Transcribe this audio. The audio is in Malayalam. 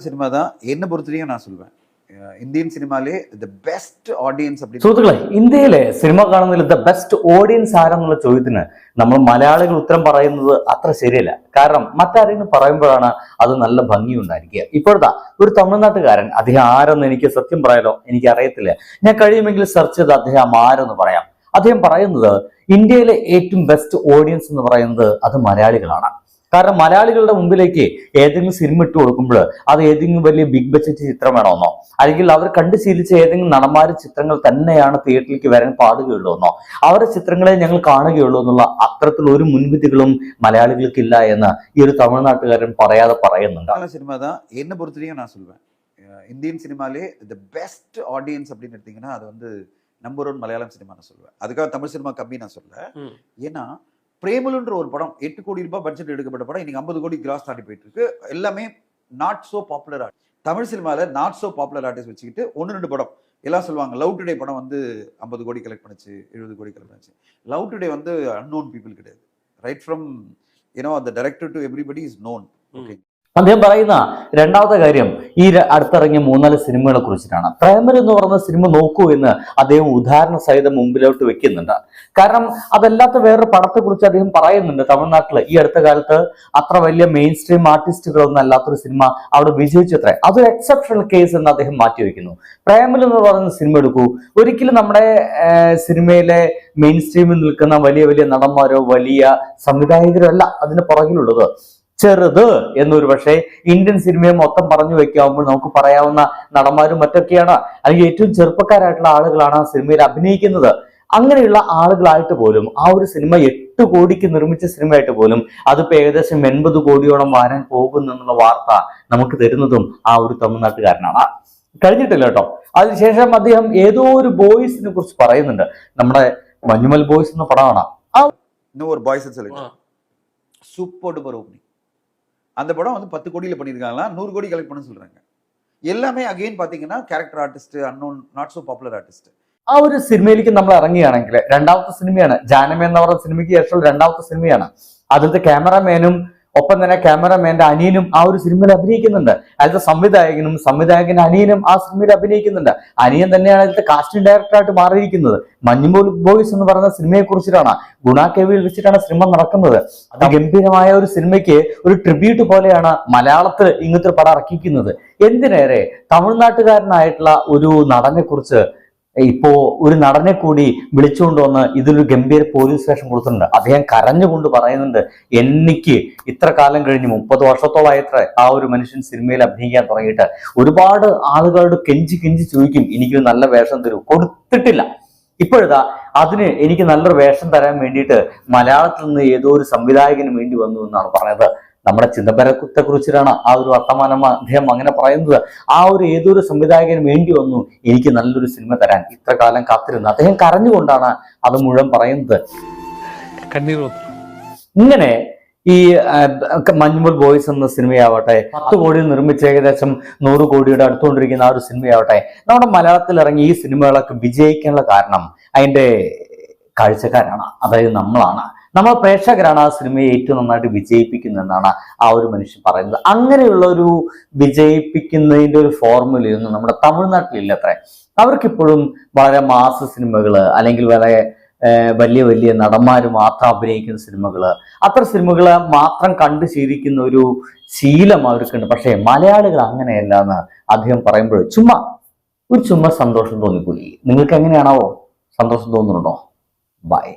சினிமா தான் என்னை பொறுத்தவரையும் நான் சொல்வேன் அஹ் இந்தியன் சினிமாலே த பெஸ்ட் ஆடியன்ஸ் அப்படின்னு സുഹൃത്തുക്കളെ ഇന്ത്യയിലെ സിനിമ കാണുന്നതിൽ ദ ബെസ്റ്റ് ഓഡിയൻസ് ആരെന്നുള്ള ചോദ്യത്തിന് നമ്മൾ മലയാളികൾ ഉത്തരം പറയുന്നത് അത്ര ശരിയല്ല കാരണം മറ്റാരെങ്കിലും പറയുമ്പോഴാണ് അത് നല്ല ഭംഗിയുണ്ടായിരിക്കുക ഇപ്പോഴത്തെ ഒരു തമിഴ്നാട്ടുകാരൻ അദ്ദേഹം ആരെന്ന് എനിക്ക് സത്യം പറയാലോ എനിക്ക് അറിയത്തില്ല ഞാൻ കഴിയുമെങ്കിൽ സെർച്ച് ചെയ്ത് അദ്ദേഹം ആരെന്ന് പറയാം അദ്ദേഹം പറയുന്നത് ഇന്ത്യയിലെ ഏറ്റവും ബെസ്റ്റ് ഓഡിയൻസ് എന്ന് പറയുന്നത് അത് മലയാളികളാണ് കാരണം മലയാളികളുടെ മുമ്പിലേക്ക് ഏതെങ്കിലും സിനിമ ഇട്ട് കൊടുക്കുമ്പോൾ അത് ഏതെങ്കിലും വലിയ ബിഗ് ബഡ്ജറ്റ് ചിത്രം വേണമെന്നോ അല്ലെങ്കിൽ അവർ കണ്ടു ശീലിച്ച ഏതെങ്കിലും നടന്മാരുടെ ചിത്രങ്ങൾ തന്നെയാണ് തിയേറ്ററിലേക്ക് വരാൻ പാടുകയുള്ളൂ എന്നോ അവരുടെ ചിത്രങ്ങളെ ഞങ്ങൾ കാണുകയുള്ളൂ എന്നുള്ള അത്തരത്തിൽ ഒരു മുൻവിധികളും മലയാളികൾക്കില്ല എന്ന് ഈ ഒരു തമിഴ്നാട്ടുകാരൻ പറയാതെ പറയുന്നുണ്ട് மலையாள சினிமா தான் என்னை பொறுத்தவரையும் நான் சொல்வேன் அஹ் இந்தியன் சினிமாலே த பெஸ்ட் ஆடியன்ஸ் அப்படின்னு எடுத்தீங்கன்னா அது வந்து நம்பர் ஒன் மலையாளம் சினிமா நான் சொல்லுவேன் அதுக்காக தமிழ் சினிமா கம்மி நான் சொல்ல ம். ஏன்னா பிரேமலுன்ற ஒரு படம் எட்டு கோடி ரூபாய் பட்ஜெட் எடுக்கப்பட்ட படம் இன்னைக்கு ஐம்பது கோடி கிராஸ் தாண்டி போயிட்டு இருக்கு எல்லாமே not so popular art Tamil சினிமால நாட் சோ பாப்புலர் ஆர்டிஸ்ட் வச்சுக்கிட்டு ஒன்று ரெண்டு படம். எல்லாம் சொல்லுவாங்க லவ் டுடே படம் வந்து ஐம்பது கோடி கலெக்ட் பண்ணுச்சு எழுபது கோடி கலெக்ட் பண்ணுச்சு. லவ் டுடே வந்து அன்னோன் பீப்புள் கிடையாது. ரைட் ஃப்ரம் யூனோ அந்த director to everybody is known okay അദ്ദേഹം പറയുന്ന രണ്ടാമത്തെ കാര്യം ഈ അടുത്തിറങ്ങിയ മൂന്നാൽ സിനിമകളെ കുറിച്ചിട്ടാണ്. പ്രേമർ എന്ന് പറയുന്ന സിനിമ നോക്കൂ എന്ന് അദ്ദേഹം ഉദാഹരണ സഹിതം മുമ്പിലോട്ട് വെക്കുന്നുണ്ട്. കാരണം അതല്ലാത്ത വേറൊരു പടത്തെ കുറിച്ച് അദ്ദേഹം പറയുന്നുണ്ട് തമിഴ്നാട്ടിൽ ഈ അടുത്ത കാലത്ത് അത്ര വലിയ മെയിൻ സ്ട്രീം ആർട്ടിസ്റ്റുകളൊന്നും അല്ലാത്തൊരു സിനിമ അവിടെ വിജയിച്ചത്രേ. അതൊരു എക്സെപ്ഷണൽ കേസ് എന്ന് അദ്ദേഹം മാറ്റി വയ്ക്കുന്നു പ്രേമൽ എന്ന് പറയുന്ന സിനിമ എടുക്കൂ. ഒരിക്കലും നമ്മുടെ സിനിമയിലെ മെയിൻ സ്ട്രീമിൽ നിൽക്കുന്ന വലിയ വലിയ നടന്മാരോ വലിയ സംവിധായകരോ അല്ല അതിന് പുറകിലുള്ളത്. ചെറുത് എന്നൊരു പക്ഷേ ഇന്ത്യൻ സിനിമയെ മൊത്തം പറഞ്ഞു വെക്കാവുമ്പോൾ നമുക്ക് പറയാവുന്ന നടന്മാരും മറ്റൊക്കെയാണ്. അല്ലെങ്കിൽ ഏറ്റവും ചെറുപ്പക്കാരായിട്ടുള്ള ആളുകളാണ് ആ സിനിമയിൽ അഭിനയിക്കുന്നത്. അങ്ങനെയുള്ള ആളുകളായിട്ട് പോലും ആ ഒരു സിനിമ എട്ട് കോടിക്ക് നിർമ്മിച്ച സിനിമയായിട്ട് പോലും അതിപ്പോ ഏകദേശം എൺപത് കോടിയോളം വരാൻ പോകുന്നു എന്നുള്ള വാർത്ത നമുക്ക് തരുന്നതും ആ ഒരു തമിഴ്നാട്ടുകാരനാണ്. കഴിഞ്ഞിട്ടില്ല കേട്ടോ. അതിനുശേഷം അദ്ദേഹം ഏതോ ഒരു ബോയ്സിനെ കുറിച്ച് പറയുന്നുണ്ട്. നമ്മുടെ മഞ്ഞുമൽ ബോയ്സ് എന്ന പടമാണ്. Super duper opening. அந்த படம் வந்து பத்து கோடியில் பண்ணியிருக்காங்களா நூறு கோடி கலெக்ட் பண்ண சொல்றாங்க எல்லாமே அகைன் பாத்தீங்கன்னா character artist unknown not so popular artist ആ ഒരു സിനിമയിലേക്ക് നമ്മൾ ഇറങ്ങുകയാണെങ്കിൽ രണ്ടാമത്തെ സിനിമയാണ് ജാനമ എന്ന് പറയുന്ന സിനിമയ്ക്ക് ശേഷം രണ്ടാമത്തെ സിനിമയാണ് അതിലത്തെ ക്യാമറമാനും ഒപ്പം തന്നെ ക്യാമറമാന്റെ അനിയനും ആ ഒരു സിനിമയിൽ അഭിനയിക്കുന്നുണ്ട്. അതിലത്തെ സംവിധായകനും സംവിധായകന്റെ അനിയനും ആ സിനിമയിൽ അഭിനയിക്കുന്നുണ്ട്. അനിയൻ തന്നെയാണ് അതിലത്തെ കാസ്റ്റിംഗ് ഡയറക്ടറായിട്ട് മാറിയിരിക്കുന്നത്. മഞ്ഞുമോൾ ബോയ്സ് എന്ന് പറയുന്ന സിനിമയെ കുറിച്ചിട്ടാണ് ഗുണ കെവിയിൽ വെച്ചിട്ടാണ് സിനിമ നടക്കുന്നത്. അത് ഗംഭീരമായ ഒരു സിനിമയ്ക്ക് ഒരു ട്രിബ്യൂട്ട് പോലെയാണ് മലയാളത്തിൽ ഇങ്ങനത്തെ ഒരു പടം ഇറക്കിക്കുന്നത് എന്തിനേറെ തമിഴ്നാട്ടുകാരനായിട്ടുള്ള ഒരു നടനെ കുറിച്ച് ഇപ്പോ ഒരു നടനെ കൂടി വിളിച്ചുകൊണ്ട് വന്ന് ഇതിലൊരു ഗംഭീര പോലീസ് സ്റ്റേഷൻ കൊടുത്തിട്ടുണ്ട്. അദ്ദേഹം കരഞ്ഞുകൊണ്ട് പറയുന്നുണ്ട് എനിക്ക് ഇത്ര കാലം കഴിഞ്ഞ് മുപ്പത് വർഷത്തോളായത്ര ആ ഒരു മനുഷ്യൻ സിനിമയിൽ അഭിനയിക്കാൻ തുടങ്ങിയിട്ട്. ഒരുപാട് ആളുകളോട് കെഞ്ചി കെഞ്ചി ചോദിക്കും എനിക്കൊരു നല്ല വേഷം തരൂ. കൊടുത്തിട്ടില്ല. ഇപ്പോഴതാ അതിന് എനിക്ക് നല്ലൊരു വേഷം തരാൻ വേണ്ടിയിട്ട് മലയാളത്തിൽ നിന്ന് ഏതോ ഒരു സംവിധായകന് വേണ്ടി വന്നു എന്നാണ് പറഞ്ഞത്. നമ്മുടെ ചിദംബരത്തെ കുറിച്ചിട്ടാണ് ആ ഒരു വർത്തമാനം അദ്ദേഹം അങ്ങനെ പറയുന്നത്. ആ ഒരു ഏതൊരു സംവിധായകന് വേണ്ടി വന്നു എനിക്ക് നല്ലൊരു സിനിമ തരാൻ. ഇത്ര കാലം കാത്തിരുന്നു. അദ്ദേഹം കരഞ്ഞുകൊണ്ടാണ് അത് മുഴുവൻ പറയുന്നത്. ഇങ്ങനെ ഈ മഞ്ഞുമൽ ബോയ്സ് എന്ന സിനിമയാവട്ടെ പത്ത് കോടി നിർമ്മിച്ച ഏകദേശം നൂറ് കോടിയുടെ അടുത്തുകൊണ്ടിരിക്കുന്ന ആ ഒരു സിനിമയാവട്ടെ നമ്മുടെ മലയാളത്തിൽ ഇറങ്ങി ഈ സിനിമകളൊക്കെ വിജയിക്കാനുള്ള കാരണം അതിന്റെ കാഴ്ചക്കാരാണ്. അതായത് നമ്മളാണ്. നമ്മൾ പ്രേക്ഷകരാണ് ആ സിനിമയെ ഏറ്റവും നന്നായിട്ട് വിജയിപ്പിക്കുന്നതെന്നാണ് ആ ഒരു മനുഷ്യൻ പറയുന്നത്. അങ്ങനെയുള്ള ഒരു വിജയിപ്പിക്കുന്നതിന്റെ ഒരു ഫോർമുലയൊന്നും നമ്മുടെ തമിഴ്നാട്ടിലില്ല അത്ര അവർക്കിപ്പോഴും വളരെ മാസ സിനിമകൾ അല്ലെങ്കിൽ വളരെ വലിയ വലിയ നടന്മാർ മാത്രം അഭിനയിക്കുന്ന സിനിമകൾ അത്ര സിനിമകൾ മാത്രം കണ്ടു ശീലിക്കുന്ന ഒരു ശീലം അവർക്കുണ്ട്. പക്ഷേ മലയാളികൾ അങ്ങനെയല്ല എന്ന് അദ്ദേഹം പറയുമ്പോൾ ചുമ്മാ ഒരു ചുമ്മാ സന്തോഷം തോന്നിക്കൂലി നിങ്ങൾക്ക് എങ്ങനെയാണാവോ സന്തോഷം തോന്നുന്നുണ്ടോ? ബൈ